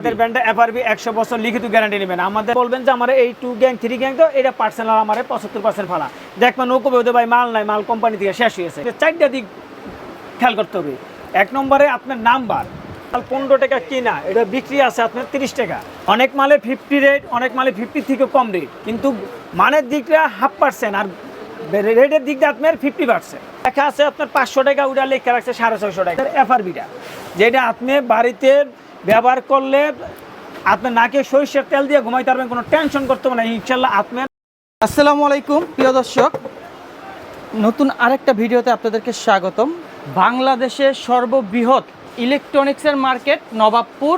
আমাদের ব্র্যান্ডে এফআরবি একশো বছর লিখিত গ্যারান্টি নেবেন। আমাদের বলবেন যে আমার এই টু গ্যাং থ্রি গ্যাং তো এটা পার্সোনাল আমার পঁচাত্তর পার্সেন্ট ফালা। দেখবেন নৌকো বেউদে ভাই, মাল নাই, মাল কোম্পানি থেকে শেষ হয়েছে চারটা দিক খেয়াল করতে হবে। এক নম্বরে আপনার নাম্বার। পনেরো টাকা কিনা, এটা বিক্রি আছে আপনার তিরিশ টাকা। অনেক মালে ফিফটি রেট অনেক মালে ফিফটি থেকে কম রেট কিন্তু মানের দিকটা হাফ পার্সেন্ট আর রেটের দিক দিয়ে আপনার ফিফটি পার্সেন্ট লেখা আছে আপনার পাঁচশো টাকা, ওটা লেখা রাখছে সাড়ে ছয়শো টাকা। এফআরবিটা, যেটা আপনি বাড়িতে ব্যবহার করলে আপনার নাকে সরিষার তেল দিয়ে ঘুমাইতে পারবেন, কোনো টেনশন করতে হবে না ইনশাল্লাহ আপনার আসসালামু আলাইকুম, প্রিয় দর্শক। নতুন আরেকটা ভিডিওতে আপনাদেরকে স্বাগতম। বাংলাদেশের সর্ববৃহৎ ইলেকট্রনিক্সের মার্কেট নবাবপুর।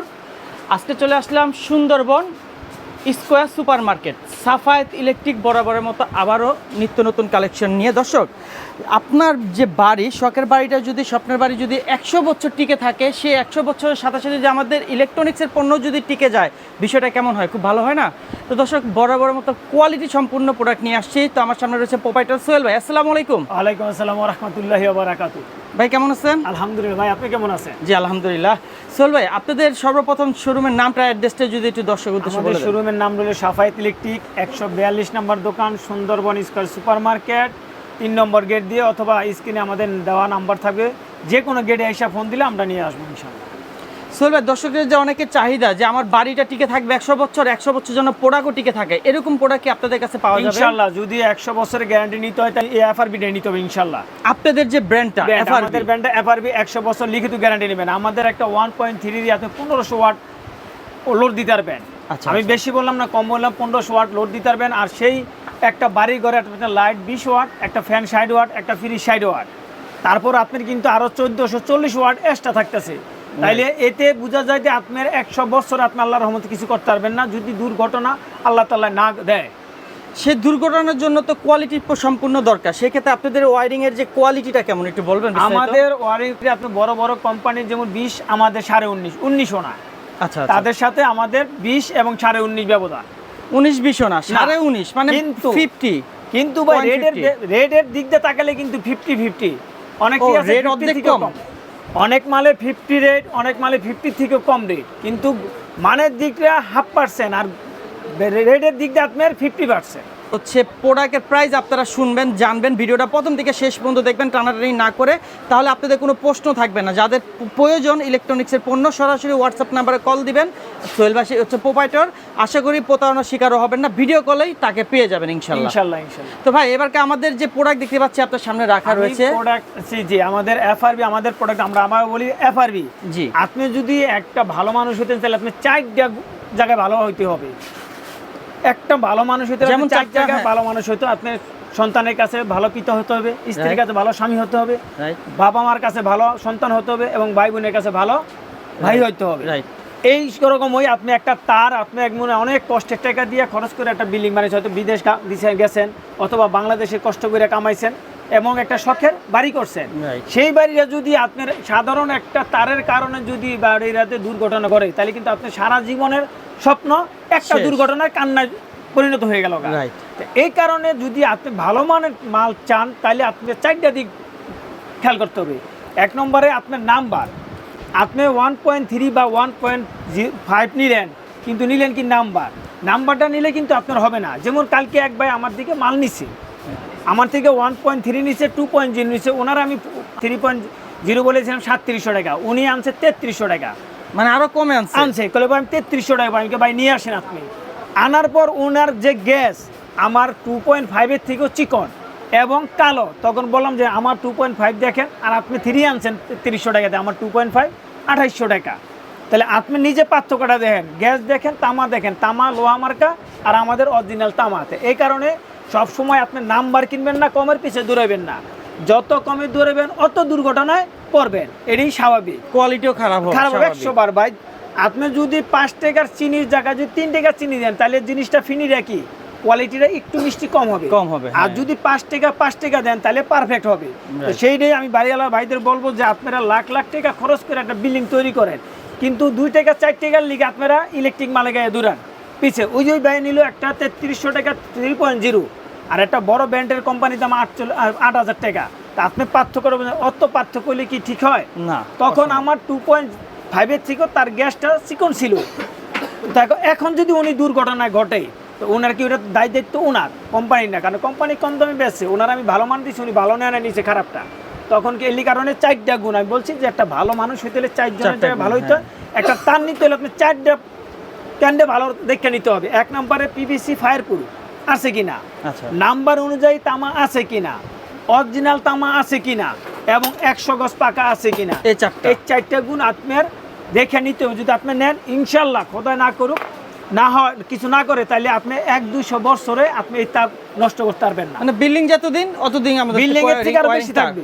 আজকে চলে আসলাম Sundarban. Square super market Safayet electric বরাবরের মতো আবারও নিত্য নতুন কালেকশন নিয়ে। দর্শক আপনার যে বাড়ি শখের বাড়িটা যদি স্বপ্নের বাড়ি যদি একশো বছর টিকে থাকে সে একশো বছরের সাথে সাথে যে আমাদের ইলেকট্রনিক্সের পণ্য যদি টিকে যায় বিষয়টা কেমন হয়? খুব ভালো হয় না? তো দর্শক বরাবরের মতো কোয়ালিটি সম্পূর্ণ প্রোডাক্ট নিয়ে আসছি। তো আমার সামনে রয়েছে প্রোপাইটার সোহেল ভাই। আসসালামু আলাইকুম। আলাইকুম আসসালাম রহমতুল্লাহি বারাকাতু ভাই কেমন আছেন? আলহামদুলিল্লাহ ভাই আপনি কেমন আছেন? জি আলহামদুলিল্লাহ। সোহেল ভাই আপনাদের সর্বপ্রথম শোরুমের নামটা অ্যাড্রেসটা যদি একটু দর্শক উদ্দেশ্যে বলে দেন। শোরুমের নাম রইল সাফায়েত ইলেকট্রিক একশো বিয়াল্লিশ নম্বর দোকান সুন্দরবন স্কোয়ার সুপার মার্কেট তিন নম্বর গেট দিয়ে অথবা স্ক্রিনে আমাদের দেওয়া নাম্বার থাকবে। যে কোনো গেটে এসে ফোন দিলে আমরা নিয়ে আসব ইনশাল্লাহ সোহেল ভাই দর্শকের যে অনেকের চাহিদা যে আমার বাড়িটা টিকে থাকবে একশো বছর একশো বছর যেন প্রোডাক্টও টিকে থাকে এরকম প্রোডাক্ট কি আপনাদের কাছে পাওয়া যাবে? ইনশাল্লাহ যদি একশো বছরের গ্যারান্টি নিতে হয় তাই এই এফআরবিটা নিতে হবে ইনশাল্লাহ আপনাদের যে ব্র্যান্ডটা আমাদের ব্র্যান্ডে এফআরবি একশো বছর লিখিত গ্যারান্টি নেবেন। আমাদের একটা ওয়ান পয়েন্ট থ্রি আপনি পনেরোশো ওয়াট লোড দিতে পারবেন। আচ্ছা, আমি আচ্ছা। বেশি বললাম না কম বললাম পনেরোশো ওয়াট লোড দিতে পারবেন। আর সেই একটা বাড়ি ঘরে একটা লাইট বিশ ওয়াট একটা ফ্যান ষাট ওয়াট একটা ফ্রিজ ষাট ওয়াট। তারপর আপনার কিন্তু আরও চোদ্দোশো চল্লিশ ওয়াট এক্সট্রা থাকতেছে। তাইলে এতে বোঝা যায় যে আপনার একশো বছর আপনি আল্লাহ রহমতে কিছু করতে পারবেন না যদি দুর্ঘটনা আল্লাহ তাল্লাহ না দেয়। সে দুর্ঘটনার জন্য তো কোয়ালিটি সম্পূর্ণ দরকার। সেক্ষেত্রে আপনাদের ওয়ারিং এর যে কোয়ালিটিটা কেমন? একটু বলবেন আমাদের ওয়ারিং আপনি বড় বড় কোম্পানির যেমন বিশ আমাদের সাড়ে উনিশ উনিশও না। আচ্ছা আচ্ছা। তাদের সাথে আমাদের বিশ এবং সাড়ে উনিশ ব্যবধান। উনিশ বিশও না সাড়ে উনিশ মানে কিন্তু- ফিফটি কিন্তু ভাই রেডের রেডের দিক দিয়ে তাকালে কিন্তু ফিফটি ফিফটি অনেক 50 অর্ধেক কম। অনেক মালে ফিফটি রেট অনেক মালে ফিফটি থেকে কম রেট কিন্তু মানের দিকটা হাফ পার্সেন্ট আর রেডের দিক দিয়ে আপনার ফিফটি পার্সেন্ট হচ্ছে প্রোডাক্টের প্রাইস আপনারা শুনবেন জানবেন ভিডিওটা প্রথম থেকে শেষ পর্যন্ত দেখবেন টানাটানি না করে। তাহলে আপনাদের কোনো প্রশ্ন থাকবে না। যাদের প্রয়োজন ইলেকট্রনিক্সের পণ্য সরাসরি হোয়াটসঅ্যাপ নাম্বারে কল দিবেন সোহেলবাসী হচ্ছে প্রোপাইটর আশা করি প্রতারণার শিকারও হবেন না। ভিডিও কলেই তাকে পেয়ে যাবেন ইনশাল্লাহ। ইনশাল্লাহ ইনশাল্লাহ। তো ভাই এবারকে আমাদের যে প্রোডাক্ট দেখতে পাচ্ছি আপনার সামনে রাখা রয়েছে। প্রোডাক্ট জি জি আমাদের এফআরবি আমাদের প্রোডাক্ট আমরা আমরা বলি এফআরবি জি। আপনি যদি একটা ভালো মানুষ হতে তাহলে আপনি চারটা জায়গায় ভালো হইতে হবে। একটা ভালো মানুষ হইতে যেমন যেমন চার জায়গায় হ্যাঁ। ভালো মানুষ হইতে আপনার সন্তানের কাছে ভালো পিতা হতে হবে স্ত্রীর কাছে ভালো স্বামী হতে হবে বাবা মার কাছে ভালো সন্তান হতে হবে এবং ভাই বোনের কাছে ভালো ভাই হইতে হবে। এই রকম ওই আপনি একটা তার আপনি এক মনে অনেক কষ্টের টাকা দিয়ে খরচ করে একটা বিল্ডিং বানিয়েছে হয়তো বিদেশ গেছেন অথবা বাংলাদেশে কষ্ট করে কামাইছেন এবং একটা শখের বাড়ি করছেন। সেই বাড়িটা যদি আপনার সাধারণ একটা তারের কারণে যদি বাড়িটাতে দুর্ঘটনা করে তাহলে কিন্তু আপনার সারা জীবনের স্বপ্ন একটা শেষ। দুর্ঘটনার কান্নায় পরিণত হয়ে গেল এই কারণে যদি আপনি ভালো মানের মাল চান তাহলে আপনি চারটা দিক খেয়াল করতে হবে। এক নম্বরে আপনার নাম্বার। আপনি ওয়ান পয়েন্ট থ্রি বা ওয়ান পয়েন্ট ফাইভ নিলেন কিন্তু নিলেন কি নাম্বার? নাম্বারটা নিলে কিন্তু আপনার হবে না। যেমন কালকে এক ভাই আমার দিকে মাল নিছে। আমার থেকে ওয়ান পয়েন্ট থ্রি নিচ্ছে টু পয়েন্ট জিরো নিচ্ছে ওনার আমি থ্রি পয়েন্ট জিরো বলেছিলাম সাতত্রিশশো টাকা উনি আনছে তেত্রিশশো টাকা। মানে আরও কমে আনছে? আনছে কলে আমি তেত্রিশশো টাকা পাই। আমি ভাই নিয়ে আসেন আপনি। আনার পর ওনার যে গ্যাস আমার টু পয়েন্ট ফাইভের থেকেও চিকন এবং কালো তখন বললাম যে আমার টু পয়েন্ট ফাইভ দেখেন আর আপনি থ্রি আনছেন তিরিশশো টাকাতে আমার টু পয়েন্ট ফাইভ আঠাইশশো টাকা। তাহলে আপনি নিজে পার্থক্যটা দেখেন গ্যাস দেখেন তামা দেখেন তামা লোহা মার্কা আর আমাদের অরিজিনাল তামাতে এই কারণে সব সময় আপনি নাম্বার কিনবেন না কমের পিছিয়ে দৌড়াবেন না। যত কমে দৌড়াবেন অত দুর্ঘটনায় পড়বেন। এটাই স্বাভাবিক। কোয়ালিটিও খারাপ খারাপ একশো বার ভাই আপনি যদি পাঁচ টাকার চিনির জায়গায় যদি তিন টাকার চিনি দেন তাহলে জিনিসটা ফিনি রাখি কোয়ালিটিটা একটু মিষ্টি কম হবে। কম হবে, আর হ্যাঁ। যদি পাঁচ টাকা পাঁচ টাকা দেন তাহলে পারফেক্ট হবে. সেইটাই আমি বাড়িওয়ালা ভাইদের বলব যে আপনারা লাখ লাখ টাকা খরচ করে একটা বিল্ডিং তৈরি করেন। কিন্তু দুই টাকা চার টাকার লিগে আপনারা ইলেকট্রিক মালে গায়ে দূরান পিছে ওই যে ভাই নিল একটা তেত্রিশশো টাকা থ্রি পয়েন্ট জিরো আর একটা বড় ব্র্যান্ডের কোম্পানির দাম আটচল্লিশ আট হাজার টাকা। তা আপনি পার্থক্য করবেন অত পার্থক্য হলে কি ঠিক হয়? না তখন আমার টু পয়েন্ট ফাইভের থেকেও তার গ্যাসটা চিকন ছিল। দেখো এখন- যদি উনি দুর্ঘটনায় ঘটে তো ওনার কি ওটা দায় দায়িত্ব ওনার কোম্পানির না কারণ কোম্পানি কম দামে বেচছে ওনার আমি ভালো মান দিচ্ছি উনি ভালো নেয় না নিচে খারাপটা। তখন কি এলি কারণে চারটা গুণ আমি বলছি যে একটা ভালো মানুষ হইতে হলে চারজনের জায়গায় ভালো হইতো হ্যাঁ। একটা তার নিতে হলে আপনি চারটা ক্যান্ডে ভালো দেখে নিতে হবে। এক নম্বরে পিভিসি ফায়ার প্রুফ আছে কিনা? আচ্ছা। নাম্বার অনুযায়ী তামা আছে কিনা? অরিজিনাল তামা আছে কিনা? এবং একশো গজ পাকা আছে কিনা? এই চারটা। এই চারটা গুণ আপনার দেখে নিতে হবে। যদি আপনি নেন ইনশাল্লাহ খোদায় না করুক না হয় কিছু না করে তাহলে আপনি এক দুইশো বছরে আপনি এই তাপ নষ্ট করতে পারবেন না। মানে বিল্ডিং যতদিন অতদিন আমাদের বিল্ডিং এর থেকে আরও বেশি থাকবে।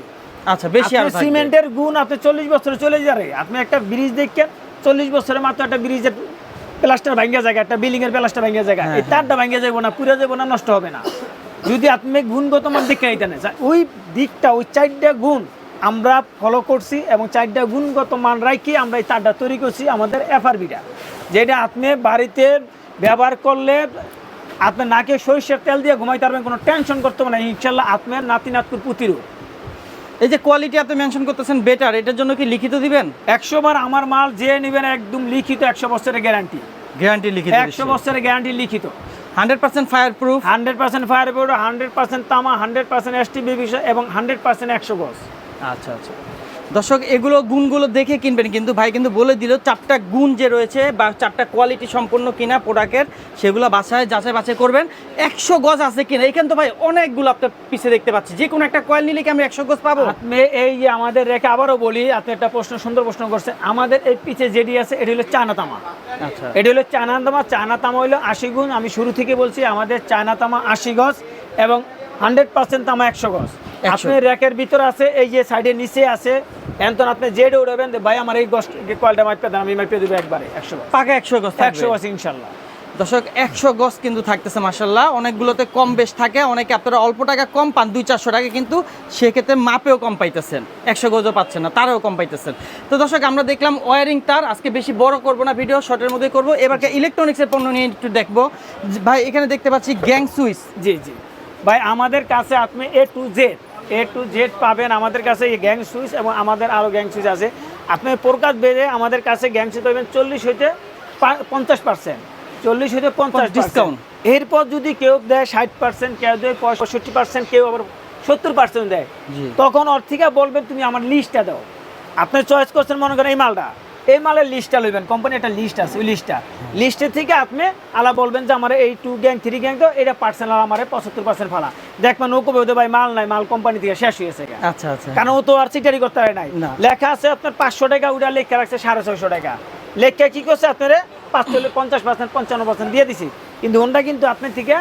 আচ্ছা বেশি আর সিমেন্টের গুণ আপনি চল্লিশ বছরে চলে যাবে। আপনি একটা ব্রিজ দেখেন চল্লিশ বছরে মাত্র একটা ব্রিজের প্লাস্টার ভাঙ্গা জায়গা একটা বিল্ডিং এর প্লাস্টার ভাঙ্গা জায়গা। হ্যাঁ, এই তারটা ভাঙ্গা যাব না পুরো যাব না নষ্ট হবে না। যদি আপনি গুণগত মান দেখে নিতে না ওই দিকটা ওই চারটা গুণ আমরা ফলো করছি এবং চারটা গুণগত মান রাখি আমরা এই তারটা তৈরি করছি আমাদের এফআরবিটা যেটা আপনি বাড়িতে ব্যবহার করলে আপনি নাকে সরিষার তেল দিয়ে ঘুমাইতে পারবেন কোনো টেনশন করতে হবে না। ইনশাল্লাহ আপনার নাতি নাতকুর পুতিরও এই যে কোয়ালিটি আপনি মেনশন করতেছেন বেটার এটার জন্য কি লিখিত দিবেন? একশো বার আমার মাল যে নেবেন একদম লিখিত একশো বছরের গ্যারান্টি গ্যারান্টি লিখিত একশো বছরের গ্যারান্টি লিখিত। Hundred percent fireproof hundred percent fireproof hundred percent তামা হান্ড্রেড পার্সেন্ট এস টি বিষয় এবং হান্ড্রেড পার্সেন্ট একশো গজ। আচ্ছা আচ্ছা। দর্শক এগুলো গুণগুলো দেখে কিনবেন কিন্তু ভাই কিন্তু বলে দিল চারটা গুণ যে রয়েছে বা চারটা কোয়ালিটি সম্পন্ন কিনা প্রোডাক্টের সেগুলো বাসায় যাচাই বাছাই করবেন। একশো গজ আছে কিনা? এখানে তো ভাই অনেকগুলো আপনার পিছিয়ে দেখতে পাচ্ছি। যে কোনো একটা কয়েল নিলে কি আমি একশো গজ পাবো? এই যে আমাদের রেখে আবারও বলি আপনি একটা প্রশ্ন সুন্দর প্রশ্ন করছে আমাদের এই পিছে যেটি আছে এটি হলো চায়না তামা আচ্ছা। এটি হলো চায়না তামা চায়না তামা হলো আশি গুণ। আমি শুরু থেকে বলছি আমাদের চায়না তামা আশি গজ এবং হান্ড্রেড পার্সেন্ট তামা একশো গজ। 100 আপনি র্যাকের ভিতরে আছে এই যে সাইডের নিচে আছে এখন আপনি জেডে উড়াবেন ভাই আমার এই কোয়ালিটা মাইপে দেন আমি মাইপে দেবো একবারে একশো পাকা একশো গজ একশো গজ ইনশাল্লাহ। দর্শক একশো গজ কিন্তু থাকতেছে মাসাল্লাহ অনেকগুলোতে কম বেশ থাকে অনেকে আপনারা অল্প টাকা কম পান দুই চারশো টাকা কিন্তু সেক্ষেত্রে মাপেও কম পাইতেছেন। একশো গজও পাচ্ছেন না তারও কম পাইতেছেন। তো দর্শক আমরা দেখলাম ওয়ারিং তার আজকে বেশি বড় করব না ভিডিও শর্টের মধ্যে করব। এবারকে ইলেকট্রনিক্সের পণ্য নিয়ে একটু দেখব। ভাই এখানে দেখতে পাচ্ছি গ্যাং সুইচ জি জি। ভাই আমাদের কাছে আপনি A to Z A to Z পাবেন আমাদের কাছে এই গ্যাং সুইচ এবং আমাদের আরও গ্যাং সুইচ আছে। আপনি প্রকাশ বেড়ে আমাদের কাছে গ্যাং সুইচ পাবেন চল্লিশ হইতে পঞ্চাশ পার্সেন্ট চল্লিশ হইতে পঞ্চাশ ডিসকাউন্ট এরপর যদি কেউ দেয় ষাট পার্সেন্ট কেউ দেয় পঁয়ষট্টি পার্সেন্ট কেউ আবার সত্তর পার্সেন্ট দেয় তখন অর্থিকা বলবেন তুমি আমার লিস্টটা দাও। আপনি চয়েস করছেন মনে করেন এই মালটা। এই মালের লিস্টটা লইবেন কোম্পানি একটা লিস্ট আছে ওই লিস্টটা লিস্টের থেকে আপনি আলা বলবেন যে আমার এই টু গ্যাং থ্রি গ্যাং তো এটা পার্সেন্ট আমার পঁচাত্তর পার্সেন্ট ফালা। দেখবেন ও বেউদে ভাই মাল নাই মাল কোম্পানি থেকে শেষ হয়েছে। আচ্ছা আচ্ছা। কারণ ও তো আর চিটারি করতে পারে নাই। লেখা আছে আপনার পাঁচশো টাকা ওটা লেখা রাখছে সাড়ে ছয়শো টাকা। লেখা কি করছে আপনার? পাঁচচল্লিশ পঞ্চাশ পার্সেন্ট পঞ্চান্ন পার্সেন্ট দিয়ে দিছি। কিন্তু ওনটা কিন্তু আপনার থেকে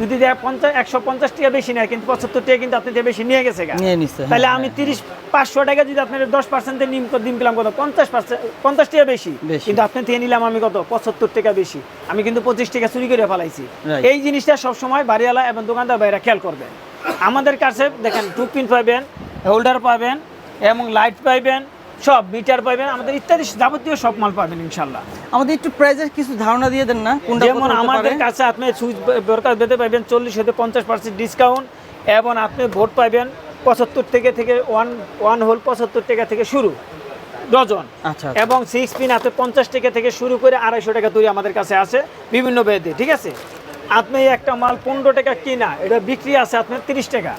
যদি দেয় পঞ্চাশ একশো পঞ্চাশ টাকা বেশি নেয় কিন্তু পঁচাত্তর টাকা কিন্তু আপনি থেকে বেশি নিয়ে গেছে নিয়ে নিচ্ছে হ্যাঁ, তাহলে হ্যাঁ। আমি তিরিশ পাঁচশো টাকা যদি আপনার দশ পার্সেন্টের নিম দিন পেলাম কত? পঞ্চাশ পার্সেন্ট পঞ্চাশ টাকা বেশি। কিন্তু আপনি থেকে নিলাম আমি কত? পঁচাত্তর টাকা বেশি। আমি কিন্তু পঁচিশ টাকা চুরি করে ফেলাইছি। এই জিনিসটা সবসময় বাড়িওয়ালা এবং দোকানদার ভাইরা খেয়াল করবেন। আমাদের কাছে দেখেন টু পিন পাবেন হোল্ডার পাবেন এবং লাইট পাইবেন সব মিটার পাবেন আমাদের ইত্যাদি যাবতীয় সব মাল পাবেন ইনশাল্লাহ। আমাদের একটু প্রাইজের কিছু ধারণা দিয়ে দেন না যেমন আমাদের কাছে আপনি সুইচ দরকার পেতে পাবেন চল্লিশ হতে পঞ্চাশ পার্সেন্ট ডিসকাউন্ট এবং আপনি ভোট পাবেন পঁচাত্তর থেকে থেকে ওয়ান ওয়ান হোল পঁচাত্তর টাকা থেকে শুরু ডজন। আচ্ছা আচ্ছা। এবং সিক্স পিন আপনি পঞ্চাশ টাকা থেকে শুরু করে আড়াইশো টাকা তৈরি আমাদের কাছে আছে বিভিন্ন বেদে ঠিক আছে? আপনি একটা মাল পনেরো টাকা কিনা এটা বিক্রি আছে আপনার তিরিশ টাকা।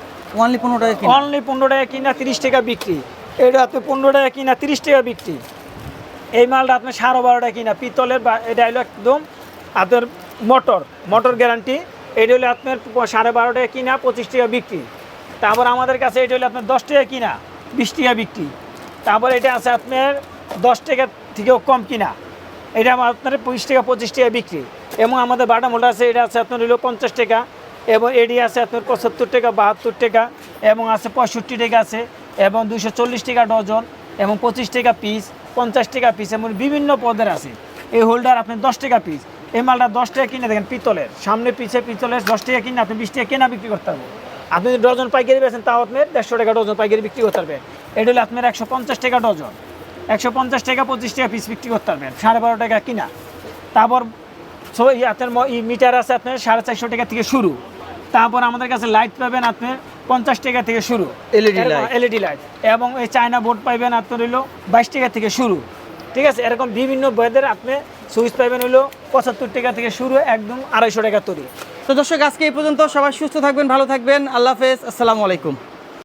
অনলি পনেরো টাকা অনলি পনেরো টাকা কিনা তিরিশ টাকা বিক্রি। এটা আপনি পনেরো টাকা কিনা, তিরিশ টাকা বিক্রি। এই মালটা আপনার সাড়ে বারো টাকা কিনা, পিতলের বা এটা হলো একদম আপনার মোটর মোটর গ্যারান্টি। এটা হলো আপনার সাড়ে বারো টাকা কিনা, পঁচিশ টাকা বিক্রি। তারপর আমাদের কাছে এটা হলো আপনার দশ টাকা কিনা, বিশ টাকা বিক্রি। তারপর এটা আছে আপনার দশ টাকা থেকেও কম কিনা। এটা আমার আপনার পঁচিশ টাকা পঁচিশ টাকা বিক্রি। এবং আমাদের বাটা মোটা আছে, এটা আছে আপনার হলো পঞ্চাশ টাকা। এবং এডি আছে আপনার পঁচাত্তর টাকা, বাহাত্তর টাকা। এবং আছে পঁয়ষট্টি টাকা আছে। এবং দুশো চল্লিশ টাকা ডজন এবং পঁচিশ টাকা পিস পঞ্চাশ টাকা পিস এবং বিভিন্ন পদের আছে। এই হোল্ডার আপনি দশ টাকা পিস এই মালটা দশ টাকা কিনে দেখেন পিতলের। সামনে পিছে পিতলের দশ টাকা কিনে আপনি বিশ টাকা কেনা বিক্রি করতে পারবেন। আপনি যদি ডজন পাইকারি বেছেন তাও আপনি দেড়শো টাকা ডজন পাইকারি বিক্রি করতে পারবেন। এটা হলে আপনার একশো পঞ্চাশ টাকা ডজন। একশো পঞ্চাশ টাকা, পঁচিশ টাকা পিস বিক্রি করতে পারবেন। সাড়ে বারো টাকা কিনা। তারপর সো আপনার মিটার আছে আপনার সাড়ে চারশো টাকা থেকে শুরু। তারপর আমাদের কাছে লাইট পাবেন আপনার পঞ্চাশ টাকা থেকে শুরু। LED light. LED light. এবং এই চায়না বোর্ড পাইবেন আপনার হইল বাইশ টাকা থেকে শুরু। ঠিক আছে? এরকম বিভিন্ন বয়েদের আপনি সুইচ পাইবেন হইল পঁচাত্তর টাকা থেকে শুরু একদম আড়াইশো টাকা তৈরি। তো দর্শক আজকে এই পর্যন্ত সবাই সুস্থ থাকবেন ভালো থাকবেন। আল্লাহ হাফেজ। আসসালামু আলাইকুম।